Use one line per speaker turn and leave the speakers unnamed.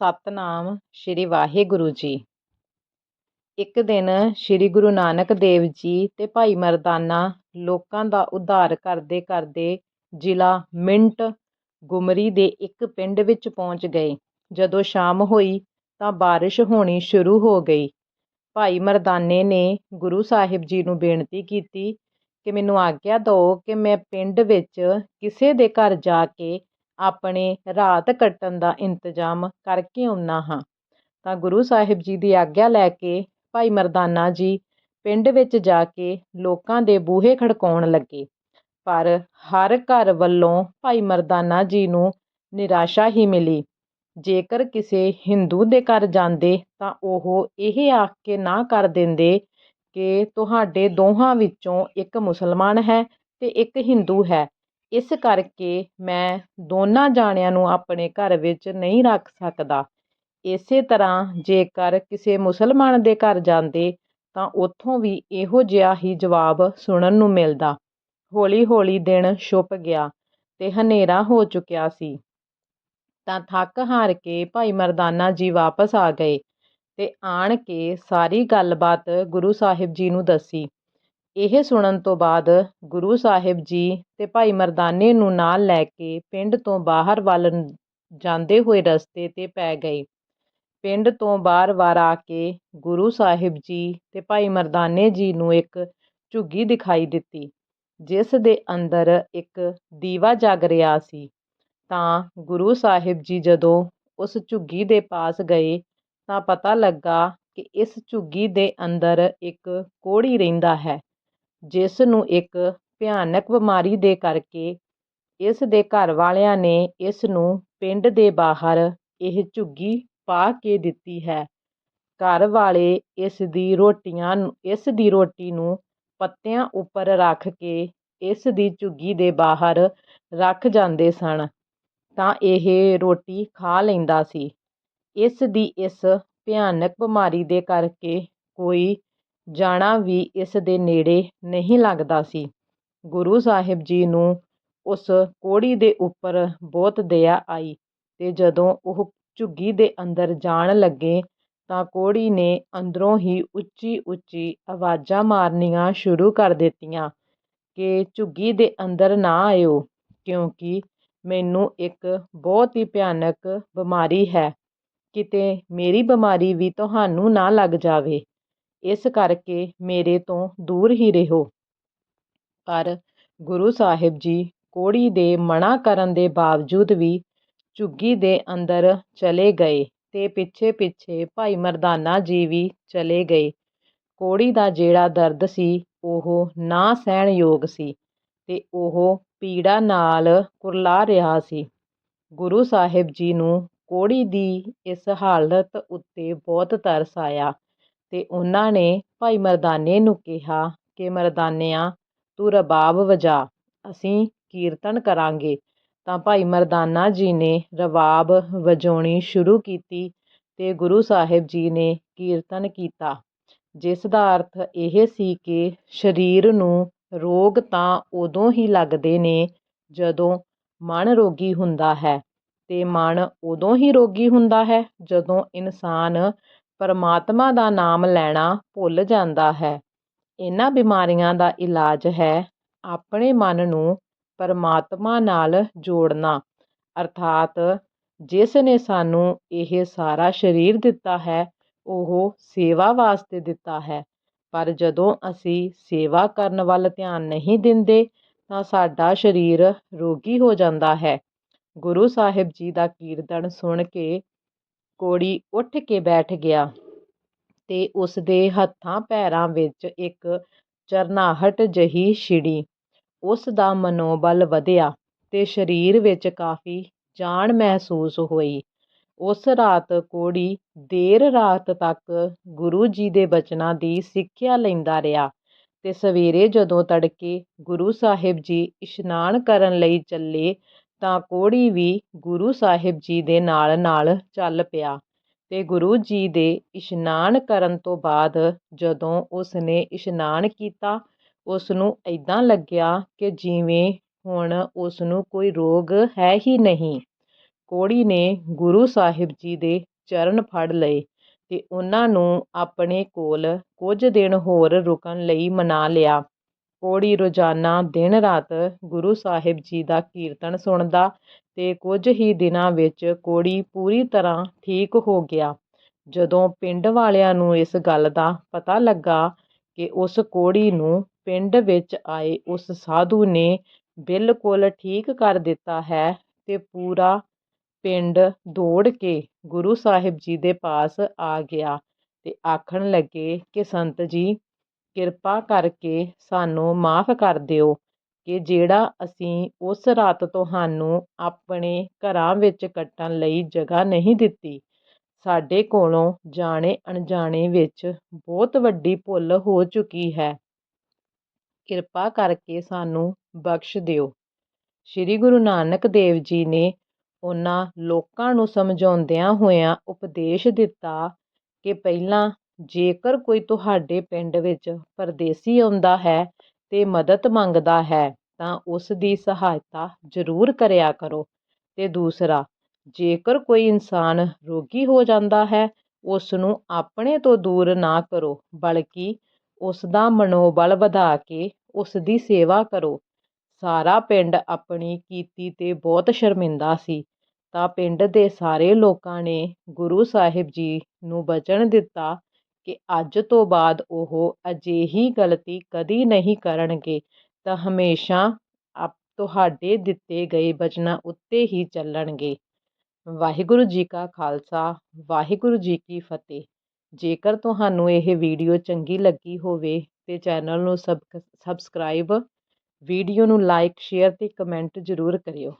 ਸਤਿਨਾਮ ਸ੍ਰੀ ਵਾਹਿਗੁਰੂ ਜੀ। ਇੱਕ ਦਿਨ ਸ੍ਰੀ ਗੁਰੂ ਨਾਨਕ ਦੇਵ ਜੀ ਤੇ ਭਾਈ ਮਰਦਾਨਾ ਲੋਕਾਂ ਦਾ ਉਧਾਰ ਕਰਦੇ ਕਰਦੇ ਜ਼ਿਲ੍ਹਾ ਮਿੰਟ ਗੁਮਰੀ ਦੇ ਇੱਕ ਪਿੰਡ ਵਿੱਚ ਪਹੁੰਚ ਗਏ। ਜਦੋਂ ਸ਼ਾਮ ਹੋਈ ਤਾਂ ਬਾਰਿਸ਼ ਹੋਣੀ ਸ਼ੁਰੂ ਹੋ ਗਈ। ਭਾਈ ਮਰਦਾਨੇ ਨੇ ਗੁਰੂ ਸਾਹਿਬ ਜੀ ਨੂੰ ਬੇਨਤੀ ਕੀਤੀ ਕਿ ਮੈਨੂੰ ਆਗਿਆ ਦਿਓ ਕਿ ਮੈਂ ਪਿੰਡ ਵਿੱਚ ਕਿਸੇ ਦੇ ਘਰ ਜਾ ਕੇ ਆਪਣੇ ਰਾਤ ਕੱਟਣ ਦਾ ਇੰਤਜ਼ਾਮ ਕਰਕੇ ਆਉਂਦਾ ਹਾਂ। ਤਾਂ ਗੁਰੂ ਸਾਹਿਬ ਜੀ ਦੀ ਆਗਿਆ ਲੈ ਕੇ ਭਾਈ ਮਰਦਾਨਾ ਜੀ ਪਿੰਡ ਵਿੱਚ ਜਾ ਕੇ ਲੋਕਾਂ ਦੇ ਬੂਹੇ ਖੜਕਾਉਣ ਲੱਗੇ। ਪਰ ਹਰ ਘਰ ਵੱਲੋਂ ਭਾਈ ਮਰਦਾਨਾ ਜੀ ਨੂੰ ਨਿਰਾਸ਼ਾ ਹੀ ਮਿਲੀ। ਜੇਕਰ ਕਿਸੇ ਹਿੰਦੂ ਦੇ ਘਰ ਜਾਂਦੇ ਤਾਂ ਉਹ ਇਹ ਆਖ ਕੇ ਨਾ ਕਰ ਦਿੰਦੇ ਕਿ ਤੁਹਾਡੇ ਦੋਹਾਂ ਵਿੱਚੋਂ ਇੱਕ ਮੁਸਲਮਾਨ ਹੈ ਤੇ ਇੱਕ ਹਿੰਦੂ ਹੈ। ਇਸ ਕਰਕੇ ਮੈਂ ਦੋਨਾਂ ਜਾਣਿਆਂ ਨੂੰ ਆਪਣੇ ਘਰ ਵਿੱਚ ਨਹੀਂ ਰੱਖ ਸਕਦਾ। ਇਸੇ ਤਰ੍ਹਾਂ ਜੇਕਰ ਕਿਸੇ ਮੁਸਲਮਾਨ ਦੇ ਘਰ ਜਾਂਦੇ, ਤਾਂ ਉੱਥੋਂ ਵੀ ਇਹੋ ਜਿਹਾ ਹੀ ਜਵਾਬ ਸੁਣਨ ਨੂੰ ਮਿਲਦਾ। ਹੌਲੀ ਹੌਲੀ ਦਿਨ ਛੁਪ ਗਿਆ ਤੇ ਹਨੇਰਾ ਹੋ ਚੁੱਕਿਆ ਸੀ। ਤਾਂ ਥੱਕ ਹਾਰ ਕੇ ਭਾਈ ਮਰਦਾਨਾ ਜੀ ਵਾਪਸ ਆ ਗਏ ਤੇ ਆਣ ਕੇ ਸਾਰੀ ਗੱਲਬਾਤ ਗੁਰੂ ਸਾਹਿਬ ਜੀ ਨੂੰ ਦੱਸੀ। ਇਹ ਸੁਣਨ ਤੋਂ ਬਾਅਦ ਗੁਰੂ ਸਾਹਿਬ ਜੀ ਅਤੇ ਭਾਈ ਮਰਦਾਨੇ ਨੂੰ ਨਾਲ ਲੈ ਕੇ ਪਿੰਡ ਤੋਂ ਬਾਹਰ ਵੱਲ ਜਾਂਦੇ ਹੋਏ ਰਸਤੇ ਤੇ ਪੈ ਗਏ। ਪਿੰਡ ਤੋਂ ਬਾਰ-ਬਾਰ ਆ ਕੇ ਗੁਰੂ ਸਾਹਿਬ ਜੀ ਅਤੇ ਭਾਈ ਮਰਦਾਨੇ ਜੀ ਨੂੰ ਇੱਕ ਝੁੱਗੀ ਦਿਖਾਈ ਦਿੱਤੀ, ਜਿਸ ਦੇ ਅੰਦਰ ਇੱਕ ਦੀਵਾ ਜਗ ਰਿਹਾ ਸੀ। ਤਾਂ ਗੁਰੂ ਸਾਹਿਬ ਜੀ ਜਦੋਂ ਉਸ ਝੁੱਗੀ ਦੇ ਪਾਸ ਗਏ, ਤਾਂ ਪਤਾ ਲੱਗਾ ਕਿ ਇਸ ਝੁੱਗੀ ਦੇ ਅੰਦਰ ਇੱਕ ਕੋਹੜੀ ਰਹਿੰਦਾ ਹੈ। ਜਿਸ ਨੂੰ ਇੱਕ ਭਿਆਨਕ ਬਿਮਾਰੀ ਦੇ ਕਰਕੇ ਇਸ ਦੇ ਘਰ ਵਾਲਿਆਂ ਨੇ ਇਸ ਨੂੰ ਪਿੰਡ ਦੇ ਬਾਹਰ ਇਹ ਝੁੱਗੀ ਪਾ ਕੇ ਦਿੱਤੀ ਹੈ। ਘਰ ਵਾਲੇ ਇਸ ਦੀ ਰੋਟੀਆਂ ਇਸ ਦੀ ਰੋਟੀ ਨੂੰ ਪੱਤਿਆਂ ਉੱਪਰ ਰੱਖ ਕੇ ਇਸ ਦੀ ਝੁੱਗੀ ਦੇ ਬਾਹਰ ਰੱਖ ਜਾਂਦੇ ਸਨ, ਤਾਂ ਇਹ ਰੋਟੀ ਖਾ ਲੈਂਦਾ ਸੀ। ਇਸ ਦੀ ਇਸ ਭਿਆਨਕ ਬਿਮਾਰੀ ਦੇ ਕਰਕੇ ਕੋਈ ਜਾਣਾ ਵੀ ਇਸ ਦੇ ਨੇੜੇ ਨਹੀਂ ਲੱਗਦਾ ਸੀ। ਗੁਰੂ ਸਾਹਿਬ ਜੀ ਨੂੰ ਉਸ ਕੋਹੜੀ ਦੇ ਉੱਪਰ ਬਹੁਤ ਦਇਆ ਆਈ ਤੇ ਜਦੋਂ ਉਹ ਝੁੱਗੀ ਦੇ ਅੰਦਰ ਜਾਣ ਲੱਗੇ ਤਾਂ ਕੋਹੜੀ ਨੇ ਅੰਦਰੋਂ ਹੀ ਉੱਚੀ ਉੱਚੀ ਆਵਾਜ਼ਾਂ ਮਾਰਨੀਆਂ ਸ਼ੁਰੂ ਕਰ ਦਿੱਤੀਆਂ ਕਿ ਝੁੱਗੀ ਦੇ ਅੰਦਰ ਨਾ ਆਇਓ, ਕਿਉਂਕਿ ਮੈਨੂੰ ਇੱਕ ਬਹੁਤ ਹੀ ਭਿਆਨਕ ਬਿਮਾਰੀ ਹੈ। ਕਿਤੇ ਮੇਰੀ ਬਿਮਾਰੀ ਵੀ ਤੁਹਾਨੂੰ ਨਾ ਲੱਗ ਜਾਵੇ। ਇਸ ਕਰਕੇ ਮੇਰੇ ਤੋਂ ਦੂਰ ਹੀ ਰਹੋ। ਪਰ ਗੁਰੂ ਸਾਹਿਬ ਜੀ ਕੋਹੜੀ ਦੇ ਮਨਾ ਕਰਨ ਦੇ ਬਾਵਜੂਦ ਵੀ ਝੁੱਗੀ ਦੇ ਅੰਦਰ ਚਲੇ ਗਏ ਤੇ ਪਿੱਛੇ ਪਿੱਛੇ ਭਾਈ ਮਰਦਾਨਾ ਜੀ ਵੀ ਚਲੇ ਗਏ। ਕੋਹੜੀ ਦਾ ਜਿਹੜਾ ਦਰਦ ਸੀ, ਉਹ ਨਾ ਸਹਿਣ ਯੋਗ ਸੀ ਤੇ ਉਹ ਪੀੜਾ ਨਾਲ ਕੁਰਲਾ ਰਿਹਾ ਸੀ। ਗੁਰੂ ਸਾਹਿਬ ਜੀ ਨੂੰ ਕੋਹੜੀ ਦੀ ਇਸ ਹਾਲਤ ਉੱਤੇ ਬਹੁਤ ਤਰਸ ਆਇਆ। ਤੇ ਉਹਨਾਂ ਨੇ ਭਾਈ ਮਰਦਾਨੇ ਨੂੰ ਕਿਹਾ ਕਿ ਮਰਦਾਨਿਆਂ, ਤੂੰ ਰਬਾਬ ਵਜਾ, ਅਸੀਂ ਕੀਰਤਨ ਕਰਾਂਗੇ। ਤਾਂ ਭਾਈ ਮਰਦਾਨਾ ਜੀ ਨੇ ਰਬਾਬ ਵਜਾਉਣੀ ਸ਼ੁਰੂ ਕੀਤੀ ਤੇ ਗੁਰੂ ਸਾਹਿਬ ਜੀ ਨੇ ਕੀਰਤਨ ਕੀਤਾ, ਜਿਸ ਦਾ ਅਰਥ ਇਹ ਸੀ ਕਿ ਸਰੀਰ ਨੂੰ ਰੋਗ ਤਾਂ ਉਦੋਂ ਹੀ ਲੱਗਦੇ ਨੇ ਜਦੋਂ ਮਨ ਰੋਗੀ ਹੁੰਦਾ ਹੈ ਤੇ ਮਨ ਉਦੋਂ ਹੀ ਰੋਗੀ ਹੁੰਦਾ ਹੈ ਜਦੋਂ ਇਨਸਾਨ ਪਰਮਾਤਮਾ ਦਾ ਨਾਮ ਲੈਣਾ ਭੁੱਲ ਜਾਂਦਾ ਹੈ। ਇਹਨਾਂ ਬਿਮਾਰੀਆਂ ਦਾ ਇਲਾਜ ਹੈ ਆਪਣੇ ਮਨ ਨੂੰ ਪਰਮਾਤਮਾ ਨਾਲ ਜੋੜਨਾ। ਅਰਥਾਤ ਜਿਸ ਨੇ ਸਾਨੂੰ ਇਹ ਸਾਰਾ ਸਰੀਰ ਦਿੱਤਾ ਹੈ, ਉਹ ਸੇਵਾ ਵਾਸਤੇ ਦਿੱਤਾ ਹੈ। ਪਰ ਜਦੋਂ ਅਸੀਂ ਸੇਵਾ ਕਰਨ ਵੱਲ ਧਿਆਨ ਨਹੀਂ ਦਿੰਦੇ, ਤਾਂ ਸਾਡਾ ਸਰੀਰ ਰੋਗੀ ਹੋ ਜਾਂਦਾ ਹੈ। ਗੁਰੂ ਸਾਹਿਬ ਜੀ ਦਾ ਕੀਰਤਨ ਸੁਣ ਕੇ ਕੋੜੀ ਉੱਠ ਕੇ ਬੈਠ ਗਿਆ ਤੇ ਉਸ ਦੇ ਹੱਥਾਂ ਪੈਰਾਂ ਵਿੱਚ ਇੱਕ ਚਰਨਾਹਟ ਜਹੀ ਛਿੜੀ। ਉਸ ਦਾ ਮਨੋਬਲ ਵਧਿਆ ਤੇ ਸਰੀਰ ਵਿੱਚ ਕਾਫੀ ਜਾਨ ਮਹਿਸੂਸ ਹੋਈ। ਉਸ ਰਾਤ ਕੋੜੀ ਦੇਰ ਰਾਤ ਤੱਕ ਗੁਰੂ ਜੀ ਦੇ ਬਚਨਾਂ ਦੀ ਸਿੱਖਿਆ ਲੈਂਦਾ ਰਿਹਾ ਤੇ ਸਵੇਰੇ ਜਦੋਂ ਤੜਕੇ ਗੁਰੂ ਸਾਹਿਬ ਜੀ ਇਸ਼ਨਾਨ ਕਰਨ ਲਈ ਚੱਲੇ ਤਾਂ ਕੋੜੀ ਵੀ ਗੁਰੂ ਸਾਹਿਬ ਜੀ ਦੇ ਨਾਲ ਨਾਲ ਚੱਲ ਪਿਆ ਅਤੇ ਗੁਰੂ ਜੀ ਦੇ ਇਸ਼ਨਾਨ ਕਰਨ ਤੋਂ ਬਾਅਦ ਜਦੋਂ ਉਸ ਨੇ ਇਸ਼ਨਾਨ ਕੀਤਾ ਉਸ ਨੂੰ ਇਦਾਂ ਲੱਗਿਆ ਕਿ ਜਿਵੇਂ ਹੁਣ ਉਸ ਨੂੰ ਕੋਈ ਰੋਗ ਹੈ ਹੀ ਨਹੀਂ। ਕੋਹੜੀ ਨੇ ਗੁਰੂ ਸਾਹਿਬ ਜੀ ਦੇ ਚਰਨ ਫੜ ਲਏ ਅਤੇ ਉਹਨਾਂ ਨੂੰ ਆਪਣੇ ਕੋਲ ਕੁਝ ਦਿਨ ਹੋਰ ਰੁਕਣ ਲਈ ਮਨਾ ਲਿਆ। ਕੋਹੜੀ ਰੋਜ਼ਾਨਾ ਦਿਨ ਰਾਤ ਗੁਰੂ ਸਾਹਿਬ ਜੀ ਦਾ ਕੀਰਤਨ ਸੁਣਦਾ ਅਤੇ ਕੁਝ ਹੀ ਦਿਨਾਂ ਵਿੱਚ ਕੋਹੜੀ ਪੂਰੀ ਤਰ੍ਹਾਂ ਠੀਕ ਹੋ ਗਿਆ। ਜਦੋਂ ਪਿੰਡ ਵਾਲਿਆਂ ਨੂੰ ਇਸ ਗੱਲ ਦਾ ਪਤਾ ਲੱਗਾ ਕਿ ਉਸ ਕੋੜੀ ਨੂੰ ਪਿੰਡ ਵਿੱਚ ਆਏ ਉਸ ਸਾਧੂ ਨੇ ਬਿਲਕੁਲ ਠੀਕ ਕਰ ਦਿੱਤਾ ਹੈ ਅਤੇ ਪੂਰਾ ਪਿੰਡ ਦੌੜ ਕੇ ਗੁਰੂ ਸਾਹਿਬ ਜੀ ਦੇ ਪਾਸ ਆ ਗਿਆ ਅਤੇ ਆਖਣ ਲੱਗੇ ਕਿ ਸੰਤ ਜੀ ਕਿਰਪਾ ਕਰਕੇ ਸਾਨੂੰ ਮਾਫ ਕਰ ਦਿਓ ਕਿ ਜਿਹੜਾ ਅਸੀਂ ਉਸ ਰਾਤ ਤੁਹਾਨੂੰ ਆਪਣੇ ਘਰਾਂ ਵਿੱਚ ਕੱਟਣ ਲਈ ਜਗ੍ਹਾ ਨਹੀਂ ਦਿੱਤੀ। ਸਾਡੇ ਕੋਲੋਂ ਜਾਣੇ ਅਣਜਾਣੇ ਵਿੱਚ ਬਹੁਤ ਵੱਡੀ ਭੁੱਲ ਹੋ ਚੁੱਕੀ ਹੈ। ਕਿਰਪਾ ਕਰਕੇ ਸਾਨੂੰ ਬਖਸ਼ ਦਿਓ। ਸ੍ਰੀ ਗੁਰੂ ਨਾਨਕ ਦੇਵ ਜੀ ਨੇ ਉਹਨਾਂ ਲੋਕਾਂ ਨੂੰ ਸਮਝਾਉਂਦਿਆਂ ਹੋਇਆਂ ਉਪਦੇਸ਼ ਦਿੱਤਾ ਕਿ ਪਹਿਲਾਂ ਜੇਕਰ ਕੋਈ ਤੁਹਾਡੇ ਪਿੰਡ ਵਿੱਚ ਪਰਦੇਸੀ ਆਉਂਦਾ ਹੈ ਅਤੇ ਮਦਦ ਮੰਗਦਾ ਹੈ, ਤਾਂ ਉਸ ਦੀ ਸਹਾਇਤਾ ਜ਼ਰੂਰ ਕਰਿਆ ਕਰੋ। ਅਤੇ ਦੂਸਰਾ, ਜੇਕਰ ਕੋਈ ਇਨਸਾਨ ਰੋਗੀ ਹੋ ਜਾਂਦਾ ਹੈ, ਉਸ ਨੂੰ ਆਪਣੇ ਤੋਂ ਦੂਰ ਨਾ ਕਰੋ, ਬਲਕਿ ਉਸ ਦਾ ਮਨੋਬਲ ਵਧਾ ਕੇ ਉਸ ਦੀ ਸੇਵਾ ਕਰੋ। ਸਾਰਾ ਪਿੰਡ ਆਪਣੀ ਕੀਤੀ ਤੇ ਬਹੁਤ ਸ਼ਰਮਿੰਦਾ ਸੀ। ਤਾਂ ਪਿੰਡ ਦੇ ਸਾਰੇ ਲੋਕਾਂ ਨੇ ਗੁਰੂ ਸਾਹਿਬ ਜੀ ਨੂੰ ਬਚਨ ਦਿੱਤਾ ਕਿ ਅੱਜ ਤੋਂ ਬਾਅਦ ਉਹ ਅਜਿਹੀ ਗਲਤੀ ਕਦੀ ਨਹੀਂ ਕਰਨਗੇ, ਤਾਂ ਹਮੇਸ਼ਾ ਤੁਹਾਡੇ ਦਿੱਤੇ ਗਏ ਬਚਨਾਂ ਉੱਤੇ ਹੀ ਚੱਲਣਗੇ। ਵਾਹਿਗੁਰੂ ਜੀ ਕਾ ਖਾਲਸਾ, ਵਾਹਿਗੁਰੂ ਜੀ ਕੀ ਫਤਿਹ। ਜੇਕਰ ਤੁਹਾਨੂੰ ਇਹ ਵੀਡੀਓ ਚੰਗੀ ਲੱਗੀ ਹੋਵੇ ਤੇ ਚੈਨਲ ਨੂੰ ਸਬਸਕ੍ਰਾਈਬ, ਵੀਡੀਓ ਨੂੰ ਲਾਈਕ, ਸ਼ੇਅਰ ਤੇ ਕਮੈਂਟ ਜ਼ਰੂਰ ਕਰਿਓ।